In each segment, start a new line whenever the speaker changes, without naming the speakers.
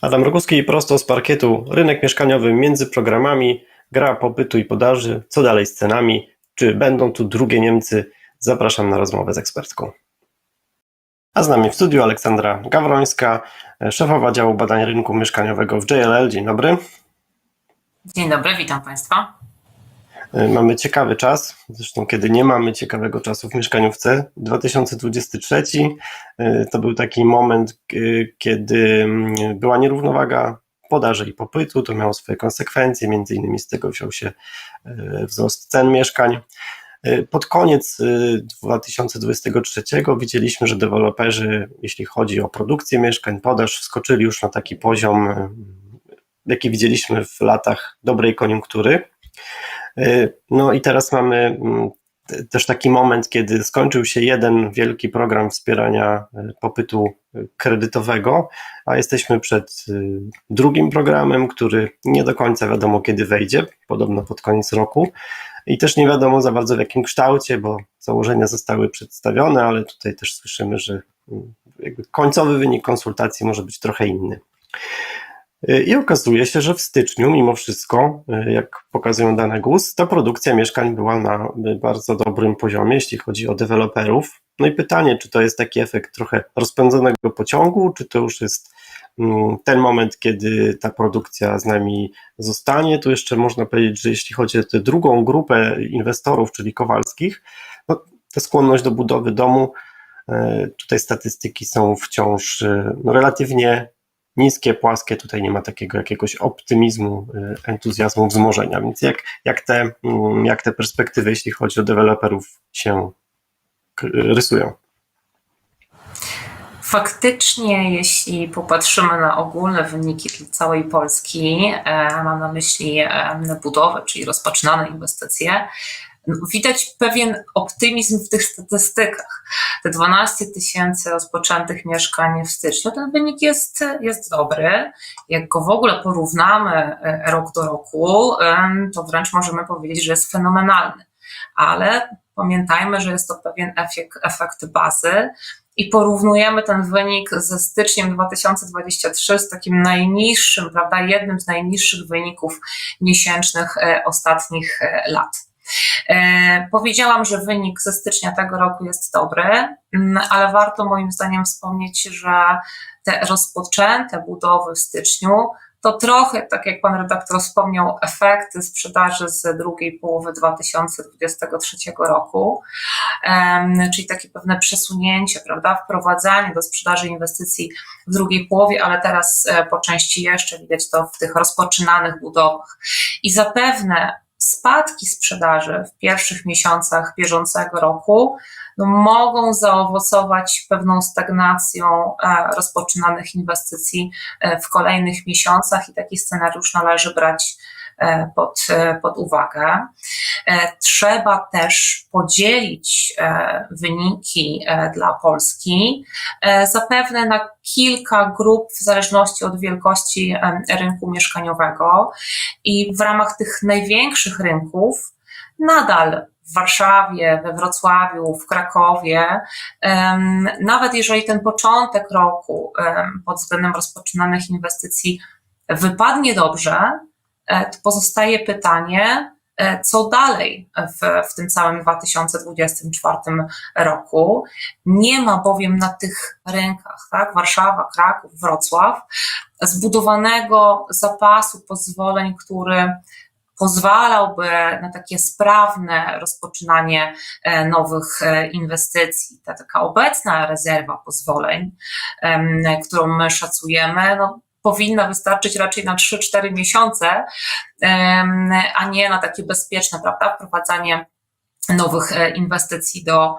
Adam Roguski prosto z parkietu. Rynek mieszkaniowy między programami, gra popytu i podaży. Co dalej z cenami? Czy będą tu drugie Niemcy? Zapraszam na rozmowę z ekspertką. A z nami w studiu Aleksandra Gawrońska, szefowa działu badań rynku mieszkaniowego w JLL. Dzień dobry.
Dzień dobry, witam Państwa.
Mamy ciekawy czas, zresztą kiedy nie mamy ciekawego czasu w mieszkaniówce. 2023 to był taki moment, kiedy była nierównowaga podaży i popytu, to miało swoje konsekwencje, między innymi z tego wziął się wzrost cen mieszkań. Pod koniec 2023 widzieliśmy, że deweloperzy, jeśli chodzi o produkcję mieszkań, podaż, wskoczyli już na taki poziom, jaki widzieliśmy w latach dobrej koniunktury. No i teraz mamy też taki moment, kiedy skończył się jeden wielki program wspierania popytu kredytowego, a jesteśmy przed drugim programem, który nie do końca wiadomo kiedy wejdzie, podobno pod koniec roku. I też nie wiadomo za bardzo w jakim kształcie, bo założenia zostały przedstawione, ale tutaj też słyszymy, że końcowy wynik konsultacji może być trochę inny. I okazuje się, że w styczniu, mimo wszystko, jak pokazują dane GUS, ta produkcja mieszkań była na bardzo dobrym poziomie, jeśli chodzi o deweloperów. No i pytanie, czy to jest taki efekt trochę rozpędzonego pociągu, czy to już jest ten moment, kiedy ta produkcja z nami zostanie. Tu jeszcze można powiedzieć, że jeśli chodzi o tę drugą grupę inwestorów, czyli Kowalskich, no, ta skłonność do budowy domu, tutaj statystyki są wciąż no, relatywnie niskie, płaskie, tutaj nie ma takiego jakiegoś optymizmu, entuzjazmu, wzmożenia. Więc jak, jak, te, jak te perspektywy, jeśli chodzi o deweloperów, się rysują?
Faktycznie, jeśli popatrzymy na ogólne wyniki dla całej Polski, mam na myśli budowę, czyli rozpoczynane inwestycje, widać pewien optymizm w tych statystykach. Te 12 tysięcy rozpoczętych mieszkań w styczniu, ten wynik jest, jest dobry. Jak go w ogóle porównamy rok do roku, to wręcz możemy powiedzieć, że jest fenomenalny. Ale pamiętajmy, że jest to pewien efekt, efekt bazy i porównujemy ten wynik ze styczniem 2023 z takim najniższym, prawda, jednym z najniższych wyników miesięcznych ostatnich lat. Powiedziałam, że wynik ze stycznia tego roku jest dobry, ale warto moim zdaniem wspomnieć, że te rozpoczęte budowy w styczniu to trochę, tak jak pan redaktor wspomniał, efekty sprzedaży z drugiej połowy 2023 roku, czyli takie pewne przesunięcie, prawda, wprowadzanie do sprzedaży inwestycji w drugiej połowie, ale teraz po części jeszcze widać to w tych rozpoczynanych budowach. I zapewne spadki sprzedaży w pierwszych miesiącach bieżącego roku no, mogą zaowocować pewną stagnacją rozpoczynanych inwestycji w kolejnych miesiącach i taki scenariusz należy brać pod, pod uwagę. Trzeba też podzielić wyniki dla Polski zapewne na kilka grup w zależności od wielkości rynku mieszkaniowego i w ramach tych największych rynków nadal w Warszawie, we Wrocławiu, w Krakowie, nawet jeżeli ten początek roku pod względem rozpoczynanych inwestycji wypadnie dobrze, pozostaje pytanie, co dalej w, w tym całym 2024 roku. Nie ma bowiem na tych rynkach, tak, Warszawa, Kraków, Wrocław, zbudowanego zapasu pozwoleń, który pozwalałby na takie sprawne rozpoczynanie nowych inwestycji. Ta taka obecna rezerwa pozwoleń, którą my szacujemy, no, powinna wystarczyć raczej na 3-4 miesiące, a nie na takie bezpieczne, prawda, wprowadzanie nowych inwestycji do,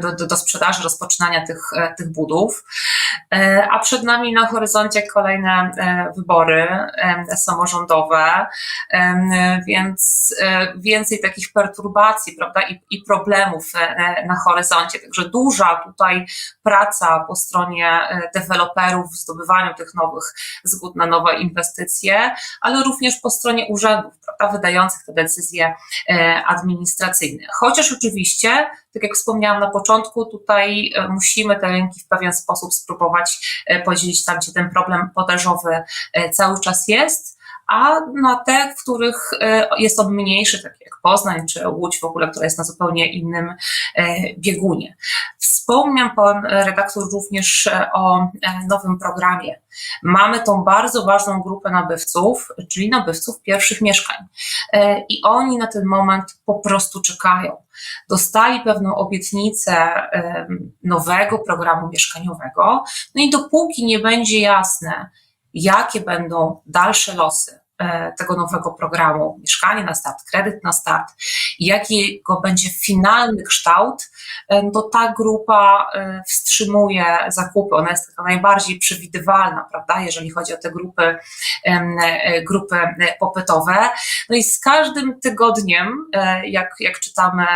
do, do sprzedaży, rozpoczynania tych, tych budów. A przed nami na horyzoncie kolejne wybory samorządowe, więc więcej takich perturbacji, prawda, i, i problemów na horyzoncie. Także duża tutaj praca po stronie deweloperów w zdobywaniu tych nowych zgód na nowe inwestycje, ale również po stronie urzędów, prawda, wydających te decyzje administracyjne. Chociaż oczywiście tak jak wspomniałam na początku, tutaj musimy te rynki w pewien sposób spróbować podzielić tam, gdzie ten problem podażowy cały czas jest a na te, w których e, jest on mniejszy, takie jak Poznań czy Łódź w ogóle, która jest na zupełnie innym e, biegunie. Wspomniał Pan redaktor również e, o nowym programie. Mamy tą bardzo ważną grupę nabywców, czyli nabywców pierwszych mieszkań. I oni na ten moment po prostu czekają. Dostali pewną obietnicę nowego programu mieszkaniowego, no i dopóki nie będzie jasne, jakie będą dalsze losy E, tego nowego programu Mieszkanie na start, kredyt na start i jakiego będzie finalny kształt, e, to ta grupa e, wstrzymuje zakupy. Ona jest taka najbardziej przewidywalna, prawda, jeżeli chodzi o te grupy, grupy popytowe. No i z każdym tygodniem, jak, jak czytamy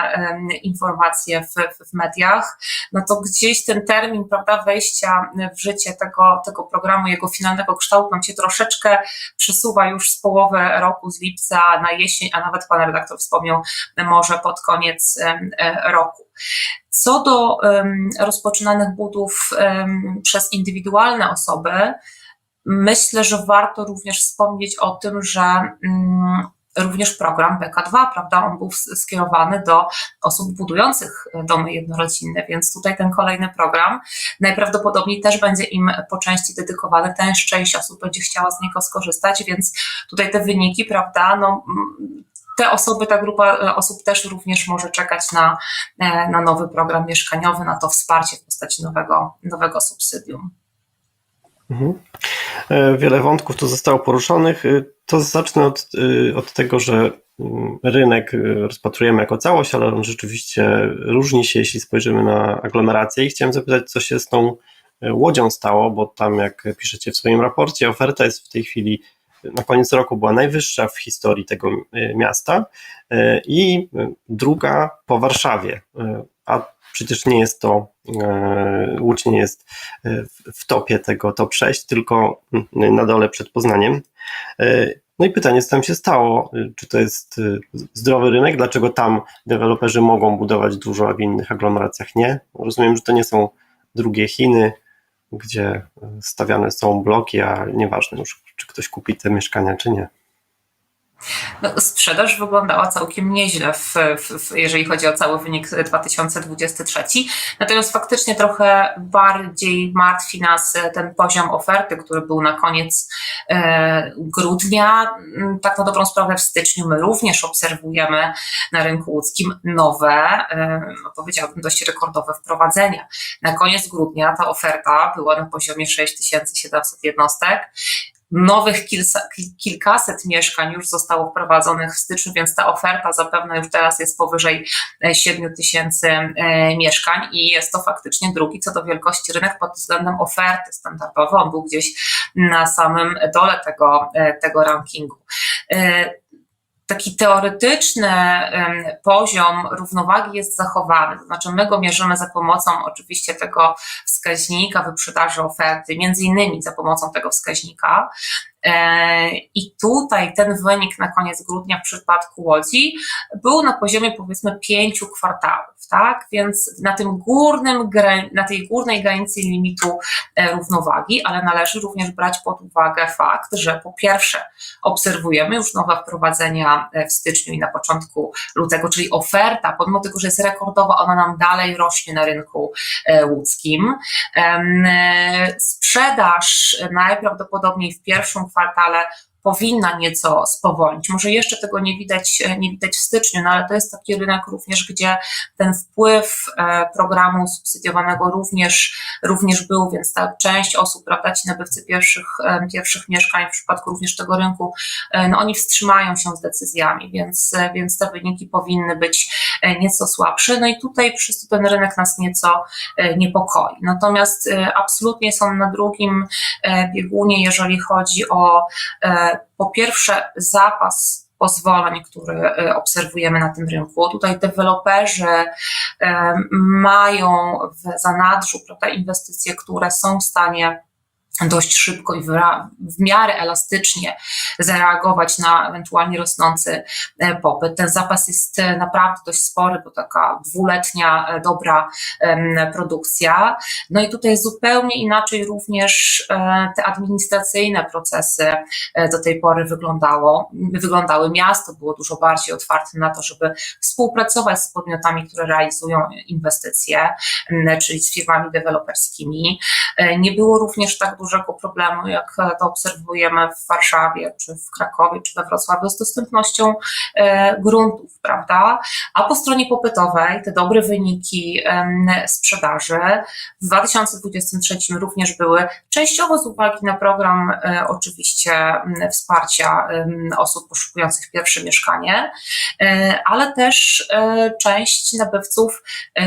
informacje w, w mediach, no to gdzieś ten termin, prawda, wejścia w życie tego, tego programu, jego finalnego kształtu nam się troszeczkę przesuwa już z połowy roku, z lipca na jesień, a nawet pan redaktor wspomniał, może pod koniec e, roku. Co do rozpoczynanych budów przez indywidualne osoby, myślę, że warto również wspomnieć o tym, że mm, również program BK2, prawda? On był skierowany do osób budujących domy jednorodzinne, więc tutaj ten kolejny program najprawdopodobniej też będzie im po części dedykowany. Też część osób będzie chciała z niego skorzystać, więc tutaj te wyniki, prawda? No, te osoby, ta grupa e, osób też również może czekać na, e, na nowy program mieszkaniowy, na to wsparcie w postaci nowego, nowego subsydium.
Mhm. E, wiele wątków tu zostało poruszonych. E, to zacznę od, e, od tego, że mm, rynek rozpatrujemy jako całość, ale on rzeczywiście różni się, jeśli spojrzymy na aglomerację. I chciałem zapytać, co się z tą łodzią stało, bo tam, jak piszecie w swoim raporcie, oferta jest w tej chwili na koniec roku była najwyższa w historii tego miasta i druga po Warszawie. A przecież nie jest to, e, Łódź nie jest e, w topie tego top 6, tylko na dole przed Poznaniem. E, no i pytanie, co tam się stało? Czy to jest zdrowy rynek? Dlaczego tam deweloperzy mogą budować dużo, a w innych aglomeracjach nie? Rozumiem, że to nie są drugie Chiny, gdzie stawiane są bloki, a nieważne już, czy ktoś kupi te mieszkania, czy nie.
No, sprzedaż wyglądała całkiem nieźle, w, w, jeżeli chodzi o cały wynik 2023. Natomiast faktycznie trochę bardziej martwi nas ten poziom oferty, który był na koniec e, grudnia. Tak na dobrą sprawę w styczniu my również obserwujemy na rynku łódzkim nowe, e, no powiedziałbym dość rekordowe wprowadzenia. Na koniec grudnia ta oferta była na poziomie 6700 jednostek Nowych kilkaset mieszkań już zostało wprowadzonych w styczniu, więc ta oferta zapewne już teraz jest powyżej 7 e, tysięcy e, mieszkań i jest to faktycznie drugi co do wielkości rynek pod względem oferty standardowej. On był gdzieś na samym dole tego, e, tego rankingu taki teoretyczny poziom równowagi jest zachowany. To znaczy, my go mierzymy za pomocą oczywiście tego wskaźnika wyprzedaży oferty, między innymi za pomocą tego wskaźnika. E, I tutaj ten wynik na koniec grudnia w przypadku Łodzi był na poziomie powiedzmy pięciu kwartałów, tak? Więc na tym górnym, na tej górnej granicy limitu e, równowagi, ale należy również brać pod uwagę fakt, że po pierwsze obserwujemy już nowe wprowadzenia e, w styczniu i na początku lutego, czyli oferta, pomimo tego, że jest rekordowa, ona nam dalej rośnie na rynku łódzkim. Sprzedaż najprawdopodobniej w pierwszym kwartale powinna nieco spowolnić. Może jeszcze tego nie widać, nie widać w styczniu, no ale to jest taki rynek również, gdzie ten wpływ e, programu subsydiowanego również, również był, więc ta część osób, prawda, ci nabywcy pierwszych, e, pierwszych mieszkań w przypadku również tego rynku, e, no oni wstrzymają się z decyzjami, więc, więc te wyniki powinny być nieco słabsze. No i tutaj przez ten rynek nas nieco niepokoi. Natomiast absolutnie są na drugim biegunie, jeżeli chodzi o po pierwsze zapas pozwoleń, który e, obserwujemy na tym rynku. Tutaj deweloperzy e, mają w zanadrzu prawda, inwestycje, które są w stanie dość szybko i w, miarę elastycznie zareagować na ewentualnie rosnący e, popyt. Ten zapas jest e, naprawdę dość spory, bo taka dwuletnia e, dobra produkcja. No i tutaj zupełnie inaczej również te administracyjne procesy do tej pory wyglądało, wyglądały. Miasto było dużo bardziej otwarte na to, żeby współpracować z podmiotami, które realizują inwestycje, czyli z firmami deweloperskimi. Nie było również tak dużego problemu, jak to obserwujemy w Warszawie, czy w Krakowie, czy we Wrocławiu z dostępnością e, gruntów, prawda? A po stronie popytowej te dobre wyniki sprzedaży w 2023 również były częściowo z uwagi na program e, oczywiście wsparcia osób poszukujących pierwsze mieszkanie, e, ale też część nabywców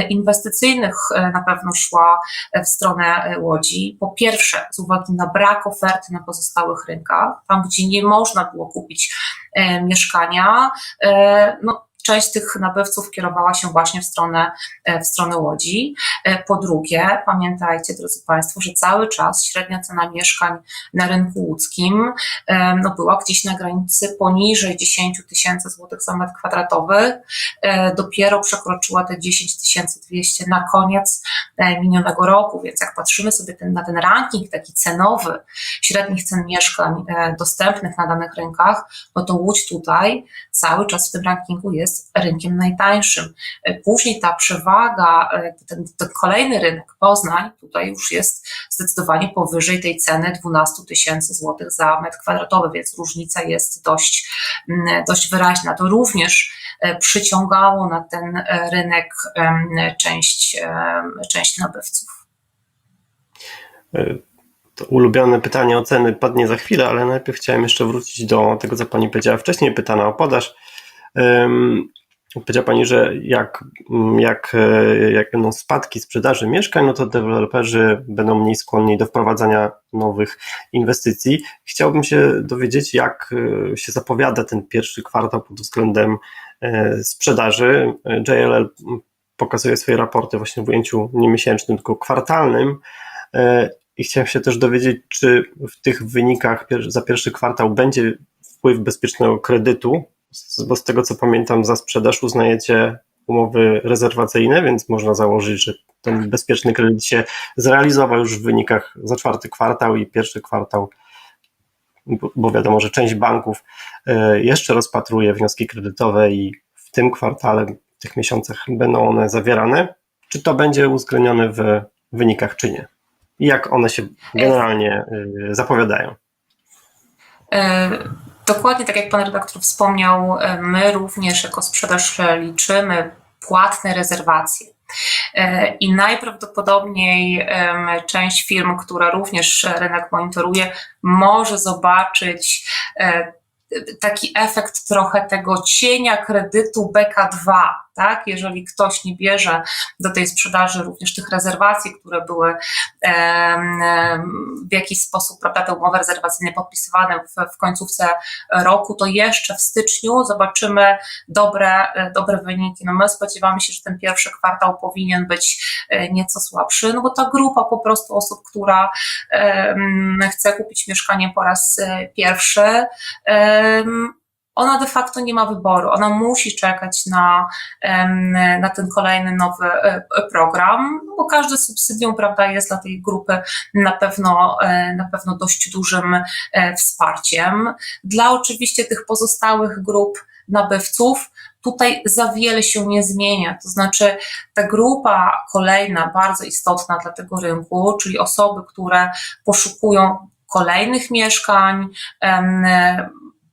inwestycyjnych na pewno szła w stronę Łodzi. Po pierwsze, z uwagi na brak oferty na pozostałych rynkach, tam gdzie nie można było kupić e, mieszkania, e, no, część tych nabywców kierowała się właśnie w stronę, e, w stronę Łodzi. E, Po drugie, pamiętajcie, drodzy Państwo, że cały czas średnia cena mieszkań na rynku łódzkim e, no, była gdzieś na granicy poniżej 10 tysięcy złotych za metr kwadratowy. Dopiero przekroczyła te 10 200 na koniec minionego roku, więc jak patrzymy sobie ten, na ten ranking taki cenowy średnich cen mieszkań dostępnych na danych rynkach, no to Łódź tutaj cały czas w tym rankingu jest rynkiem najtańszym. E, Później ta przewaga, e, ten, ten kolejny rynek, Poznań, tutaj już jest zdecydowanie powyżej tej ceny 12 tysięcy złotych za metr kwadratowy, więc różnica jest dość, mm, dość wyraźna. To również e, przyciągało na ten rynek część, część nabywców.
To ulubione pytanie o ceny padnie za chwilę, ale najpierw chciałem jeszcze wrócić do tego, co Pani powiedziała wcześniej, pytana o podaż. Powiedziała Pani, że jak, jak, e, jak będą spadki sprzedaży mieszkań, no to deweloperzy będą mniej skłonni do wprowadzania nowych inwestycji. Chciałbym się dowiedzieć, jak e, się zapowiada ten pierwszy kwartał pod względem e, sprzedaży. JLL pokazuje swoje raporty właśnie w ujęciu nie miesięcznym, tylko kwartalnym. I chciałem się też dowiedzieć, czy w tych wynikach za pierwszy kwartał będzie wpływ bezpiecznego kredytu, bo z tego co pamiętam, za sprzedaż uznajecie umowy rezerwacyjne, więc można założyć, że ten bezpieczny kredyt się zrealizował już w wynikach za czwarty kwartał i pierwszy kwartał, bo- wiadomo, że część banków e, jeszcze rozpatruje wnioski kredytowe i w tym kwartale, w tych miesiącach będą one zawierane. Czy to będzie uwzględnione w wynikach, czy nie? I jak one się generalnie y, zapowiadają?
E, Dokładnie tak jak pan redaktor wspomniał, e, my również jako sprzedaż liczymy płatne rezerwacje. E, I najprawdopodobniej część firm, która również rynek monitoruje, może zobaczyć e, taki efekt trochę tego cienia kredytu BK2, tak? Jeżeli ktoś nie bierze do tej sprzedaży również tych rezerwacji, które były w jakiś sposób, prawda, te umowy rezerwacyjne podpisywane w, w końcówce roku, to jeszcze w styczniu zobaczymy dobre, e, dobre wyniki. No my spodziewamy się, że ten pierwszy kwartał powinien być e, nieco słabszy, no bo ta grupa po prostu osób, która chce kupić mieszkanie po raz e, pierwszy, ona de facto nie ma wyboru. Ona musi czekać na, na ten kolejny nowy e, program, no bo każde subsydium, prawda, jest dla tej grupy na pewno, e, na pewno dość dużym e, wsparciem. Dla oczywiście tych pozostałych grup nabywców tutaj za wiele się nie zmienia. To znaczy, ta grupa kolejna, bardzo istotna dla tego rynku, czyli osoby, które poszukują kolejnych mieszkań,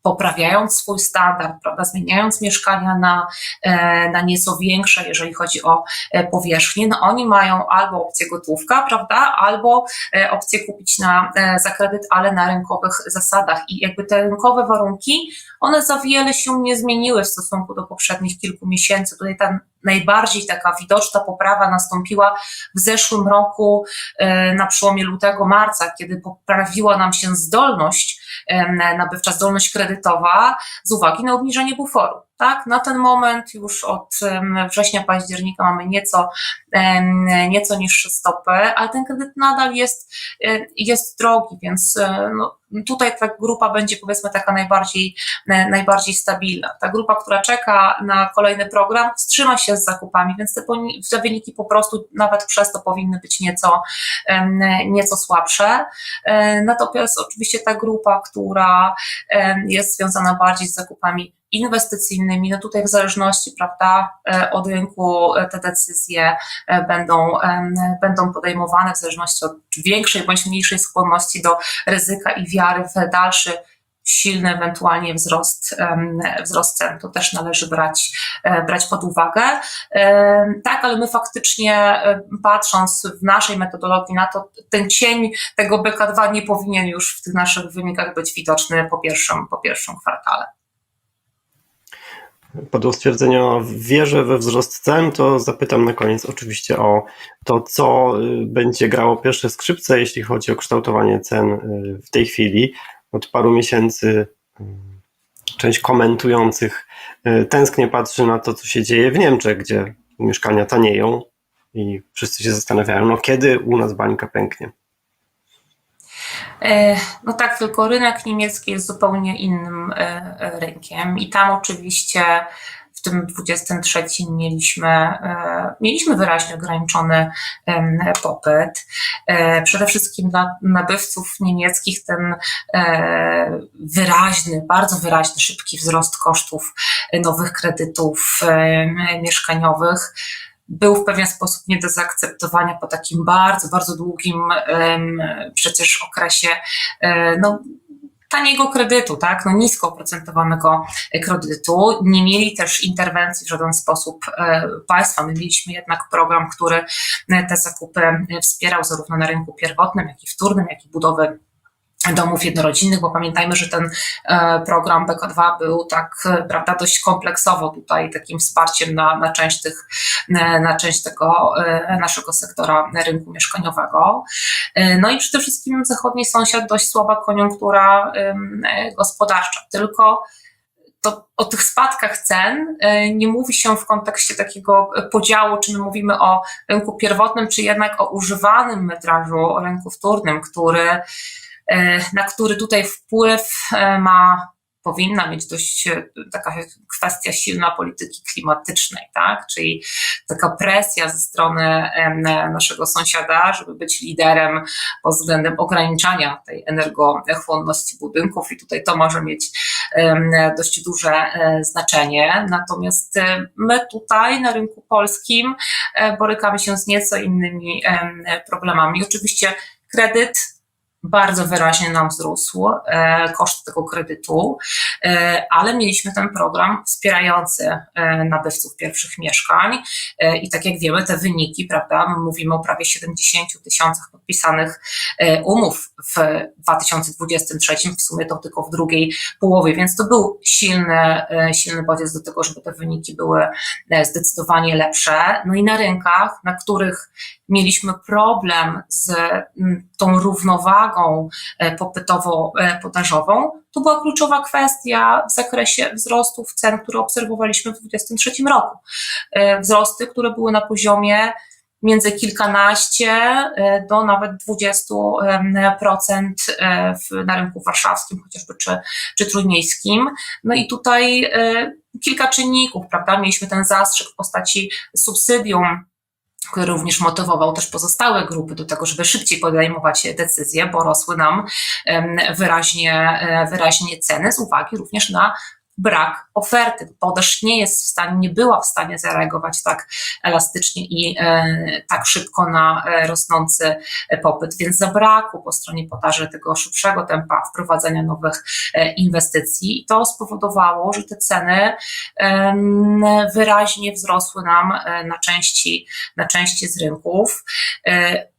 poprawiając swój standard, prawda, zmieniając mieszkania na, e, na nieco większe, jeżeli chodzi o e, powierzchnię, no oni mają albo opcję gotówka, prawda, albo e, opcję kupić na, za kredyt, ale na rynkowych zasadach. I jakby te rynkowe warunki, one za wiele się nie zmieniły w stosunku do poprzednich kilku miesięcy. Tutaj ta najbardziej taka widoczna poprawa nastąpiła w zeszłym roku na przełomie lutego, marca, kiedy poprawiła nam się zdolność nabywcza, zdolność kredytowa z uwagi na obniżenie buforu. Tak? Na ten moment już od września, października mamy nieco, nieco niższe stopy, ale ten kredyt nadal jest, e, jest drogi, więc e, no, tutaj ta grupa będzie powiedzmy taka najbardziej, e, najbardziej stabilna. Ta grupa, która czeka na kolejny program, wstrzyma się z zakupami, więc te, te wyniki po prostu nawet przez to powinny być nieco, nieco słabsze. Natomiast oczywiście ta grupa, która jest związana bardziej z zakupami inwestycyjnymi, no tutaj w zależności, prawda, e, od rynku e, te decyzje e, będą, będą podejmowane w zależności od większej bądź mniejszej skłonności do ryzyka i wiary w dalszy silny ewentualnie wzrost, wzrost cen. To też należy brać, brać pod uwagę. Tak, ale my faktycznie patrząc w naszej metodologii na to, ten cień tego BK2 nie powinien już w tych naszych wynikach być widoczny po pierwszym, po pierwszym kwartale.
Padło stwierdzenie o wierze we wzrost cen, to zapytam na koniec oczywiście o to, co y, będzie grało pierwsze skrzypce, jeśli chodzi o kształtowanie cen y, w tej chwili. Od paru miesięcy y, część komentujących tęsknie patrzy na to, co się dzieje w Niemczech, gdzie mieszkania tanieją i wszyscy się zastanawiają, no kiedy u nas bańka pęknie.
E, No tak, tylko rynek niemiecki jest zupełnie innym e, e, rynkiem i tam oczywiście w tym 23 mieliśmy, mieliśmy wyraźnie ograniczony popyt. Przede wszystkim dla nabywców niemieckich ten wyraźny, bardzo wyraźny, szybki wzrost kosztów nowych kredytów mieszkaniowych był w pewien sposób nie do zaakceptowania po takim bardzo, bardzo długim przecież okresie e, no, taniego kredytu, tak, no nisko oprocentowanego kredytu. Nie mieli też interwencji w żaden sposób e, państwa. My mieliśmy jednak program, który te zakupy wspierał zarówno na rynku pierwotnym, jak i wtórnym, jak i budowy domów jednorodzinnych, bo pamiętajmy, że ten e, program BK2 był tak, e, prawda, dość kompleksowo tutaj takim wsparciem na, na część tych, e, na część tego naszego sektora rynku mieszkaniowego. No i przede wszystkim zachodni sąsiad, dość słaba koniunktura gospodarcza, tylko to o tych spadkach cen nie mówi się w kontekście takiego podziału, czy my mówimy o rynku pierwotnym, czy jednak o używanym metrażu, o rynku wtórnym, który na który tutaj wpływ e, ma, powinna mieć dość e, taka kwestia silna polityki klimatycznej, tak? Czyli taka presja ze strony naszego sąsiada, żeby być liderem pod względem ograniczania tej energochłonności budynków i tutaj to może mieć dość duże e, znaczenie. Natomiast e, my tutaj na rynku polskim e, borykamy się z nieco innymi em, problemami. Oczywiście kredyt bardzo wyraźnie nam wzrósł e, koszt tego kredytu, e, ale mieliśmy ten program wspierający e, nabywców pierwszych mieszkań e, i tak jak wiemy, te wyniki, prawda, my mówimy o prawie 70 tysiącach podpisanych e, umów w 2023, w sumie to tylko w drugiej połowie, więc to był silny, e, silny bodziec do tego, żeby te wyniki były e, zdecydowanie lepsze. No i na rynkach, na których mieliśmy problem z mm, tą równowagą e, popytowo-podażową, to była kluczowa kwestia w zakresie wzrostów cen, które obserwowaliśmy w 2023 roku. E, Wzrosty, które były na poziomie między kilkanaście e, do nawet 20% procent, e, w- na rynku warszawskim chociażby, czy, czy trójmiejskim. No i tutaj e, kilka czynników, prawda? Mieliśmy ten zastrzyk w postaci subsydium który również motywował też pozostałe grupy do tego, żeby szybciej podejmować decyzje, bo rosły nam wyraźnie, e, wyraźnie ceny z uwagi również na brak oferty. Podaż nie jest w stanie, nie była w stanie zareagować tak elastycznie i e, tak szybko na e, rosnący popyt, więc zabrakło po stronie podaży tego szybszego tempa wprowadzenia nowych e, inwestycji i to spowodowało, że te ceny em, wyraźnie wzrosły nam e, na części, na części z rynków. E,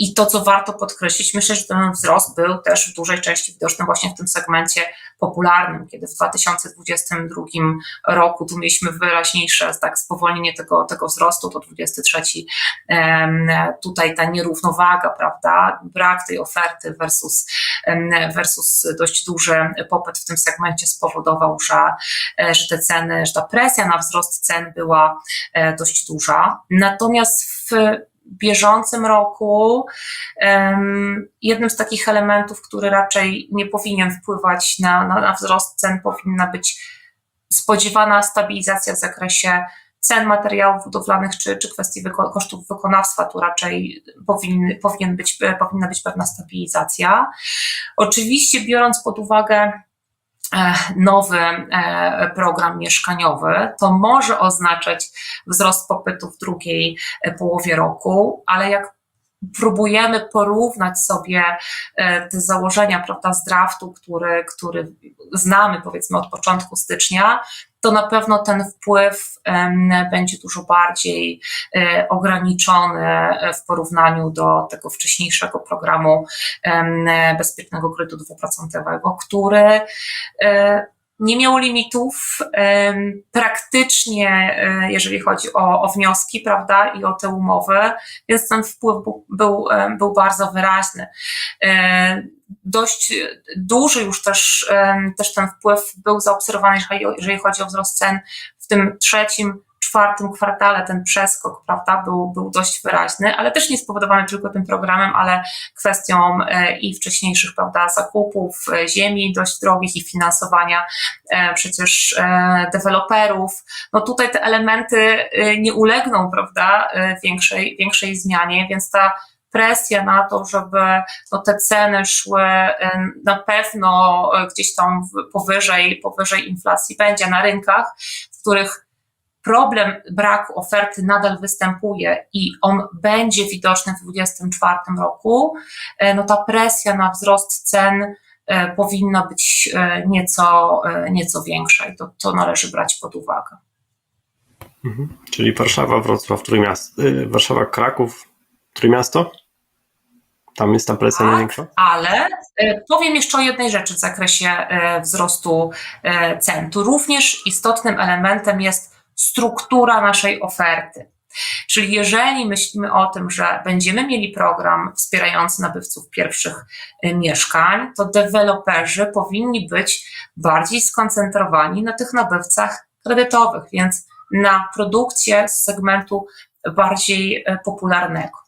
I to, co warto podkreślić, myślę, że ten wzrost był też w dużej części widoczny właśnie w tym segmencie popularnym, kiedy w 2022 roku tu mieliśmy wyraźniejsze tak, spowolnienie tego, tego wzrostu, to 23 tutaj ta nierównowaga, prawda, brak tej oferty versus, versus dość duży popyt w tym segmencie spowodował, że, że te ceny, że ta presja na wzrost cen była dość duża. Natomiast w bieżącym roku jednym z takich elementów, który raczej nie powinien wpływać na, na, na wzrost cen, powinna być spodziewana stabilizacja w zakresie cen materiałów budowlanych czy, czy kwestii wyko kosztów wykonawstwa, tu raczej powinny, powinien być, powinna być pewna stabilizacja. Oczywiście biorąc pod uwagę nowy e, program mieszkaniowy, to może oznaczać wzrost popytu w drugiej e, połowie roku, ale jak próbujemy porównać sobie te założenia, prawda, z draftu, który, który znamy powiedzmy od początku stycznia, to na pewno ten wpływ będzie dużo bardziej e, ograniczony w porównaniu do tego wcześniejszego programu bezpiecznego kredytu dwuprocentowego, który e, nie miał limitów praktycznie, e, jeżeli chodzi o, o, wnioski, prawda, i o te umowy, więc ten wpływ był, był, był bardzo wyraźny dość duży już też, też ten wpływ był zaobserwowany, jeżeli chodzi o wzrost cen w tym trzecim, czwartym kwartale, ten przeskok, prawda, był, był dość wyraźny, ale też nie spowodowany tylko tym programem, ale kwestią e, i wcześniejszych, prawda, zakupów e, ziemi dość drogich i finansowania e, przecież deweloperów. No tutaj te elementy nie ulegną, prawda, większej, większej zmianie, więc ta presja na to, żeby no, te ceny szły na pewno e, gdzieś tam powyżej, powyżej inflacji będzie na rynkach, w których problem braku oferty nadal występuje i on będzie widoczny w 2024 roku, e, no ta presja na wzrost cen e, powinna być nieco, nieco większa i to, to należy brać pod uwagę.
Mhm. Czyli Warszawa, Wrocław, Trójmiasto, Warszawa, Kraków, Trójmiasto? Tam jest ta presja
tak,
największa?
Ale e, powiem jeszcze o jednej rzeczy w zakresie e, wzrostu e, cen. Tu również istotnym elementem jest struktura naszej oferty. Czyli jeżeli myślimy o tym, że będziemy mieli program wspierający nabywców pierwszych mieszkań, to deweloperzy powinni być bardziej skoncentrowani na tych nabywcach kredytowych, więc na produkcję z segmentu bardziej popularnego.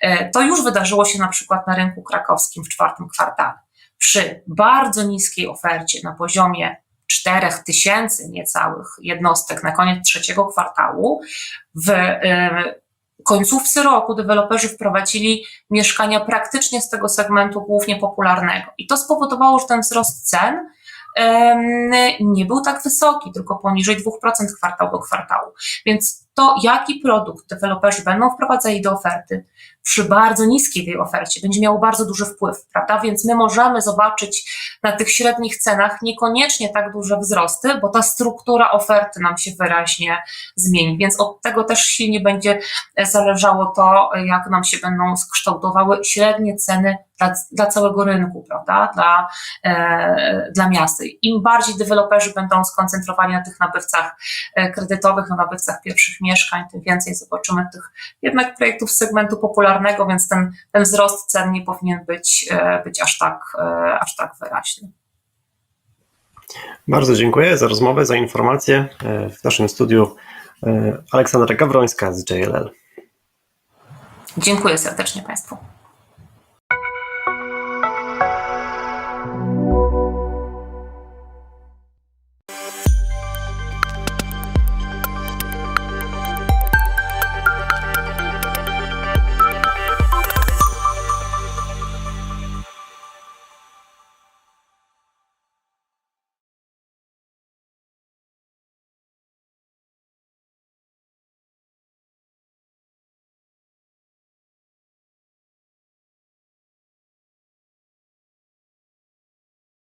E, to już wydarzyło się na przykład na rynku krakowskim w czwartym kwartale. Przy bardzo niskiej ofercie na poziomie 4000 niecałych jednostek na koniec trzeciego kwartału, w e, końcówce roku deweloperzy wprowadzili mieszkania praktycznie z tego segmentu głównie popularnego. I to spowodowało, że ten wzrost cen nie był tak wysoki, tylko poniżej 2% kwartał do kwartału. Więc to, jaki produkt deweloperzy będą wprowadzali do oferty, przy bardzo niskiej tej ofercie będzie miało bardzo duży wpływ, prawda? Więc my możemy zobaczyć na tych średnich cenach niekoniecznie tak duże wzrosty, bo ta struktura oferty nam się wyraźnie zmieni. Więc od tego też silnie będzie zależało to, jak nam się będą skształtowały średnie ceny dla, dla całego rynku, prawda? Dla, e, dla miasta. Im bardziej deweloperzy będą skoncentrowani na tych nabywcach e, kredytowych, na nabywcach pierwszych mieszkań, tym więcej zobaczymy tych jednak projektów z segmentu popularnego, więc ten, ten wzrost cen nie powinien być, e, być aż, tak, e, aż tak wyraźny.
Bardzo dziękuję za rozmowę, za informację. E, w naszym studiu Aleksandra Gawrońska z JLL.
Dziękuję serdecznie Państwu.